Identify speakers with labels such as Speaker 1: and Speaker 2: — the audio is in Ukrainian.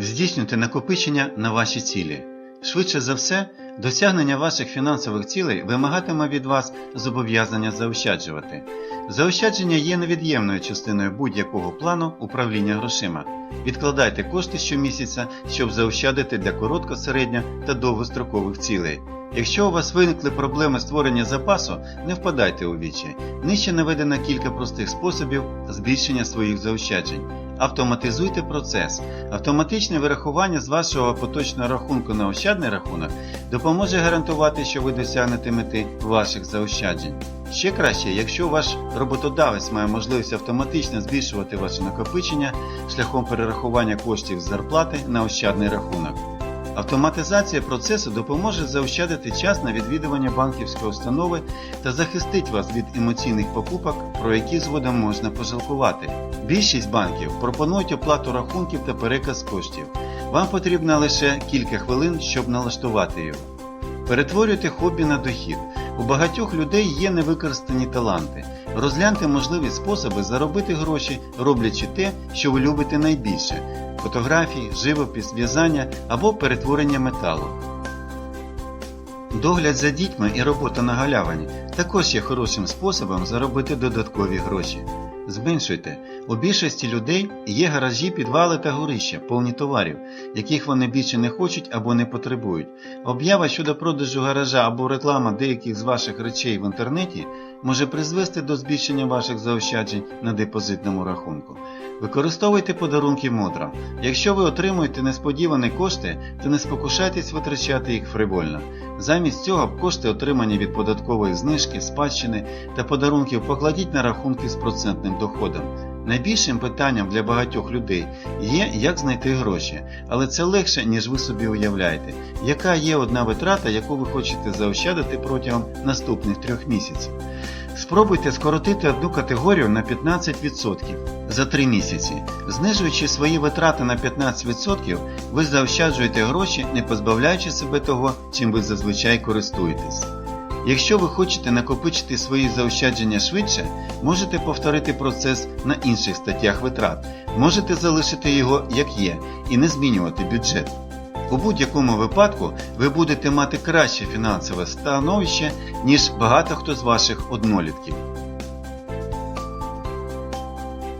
Speaker 1: Здійснюйте накопичення на ваші цілі. Швидше за все, досягнення ваших фінансових цілей вимагатиме від вас зобов'язання заощаджувати. Заощадження є невід'ємною частиною будь-якого плану управління грошима. Відкладайте кошти щомісяця, щоб заощадити для коротко, середньо та довгострокових цілей. Якщо у вас виникли проблеми створення запасу, не впадайте у вічі. Нижче наведено кілька простих способів збільшення своїх заощаджень. Автоматизуйте процес. Автоматичне вирахування з вашого поточного рахунку на ощадний рахунок допоможе гарантувати, що ви досягнете мети ваших заощаджень. Ще краще, якщо ваш роботодавець має можливість автоматично збільшувати ваше накопичення шляхом перерахування коштів з зарплати на ощадний рахунок. Автоматизація процесу допоможе заощадити час на відвідування банківської установи та захистить вас від емоційних покупок, про які згодом можна пожалкувати. Більшість банків пропонують оплату рахунків та переказ коштів. Вам потрібно лише кілька хвилин, щоб налаштувати його. Перетворюйте хобі на дохід. У багатьох людей є невикористані таланти. Розгляньте можливі способи заробити гроші, роблячи те, що ви любите найбільше фотографії, живопис, в'язання або перетворення металу. Догляд за дітьми і робота на галявині також є хорошим способом заробити додаткові гроші. Зменшуйте. У більшості людей є гаражі, підвали та горища, повні товарів, яких вони більше не хочуть або не потребують. Об'ява щодо продажу гаража або реклама деяких з ваших речей в інтернеті може призвести до збільшення ваших заощаджень на депозитному рахунку. Використовуйте подарунки мудро. Якщо ви отримуєте несподівані кошти, то не спокушайтесь витрачати їх фривольно. Замість цього кошти, отримані від податкової знижки, спадщини та подарунків, покладіть на рахунки з процентним доходом. Найбільшим питанням для багатьох людей є, як знайти гроші, але це легше, ніж ви собі уявляєте. Яка є одна витрата, яку ви хочете заощадити протягом наступних трьох місяців? Спробуйте скоротити одну категорію на 15% за 3 місяці. Знижуючи свої витрати на 15%, ви заощаджуєте гроші, не позбавляючи себе того, чим ви зазвичай користуєтесь. Якщо ви хочете накопичити свої заощадження швидше, можете повторити процес на інших статтях витрат. Можете залишити його як є і не змінювати бюджет. У будь-якому випадку ви будете мати краще фінансове становище, ніж багато хто з ваших однолітків.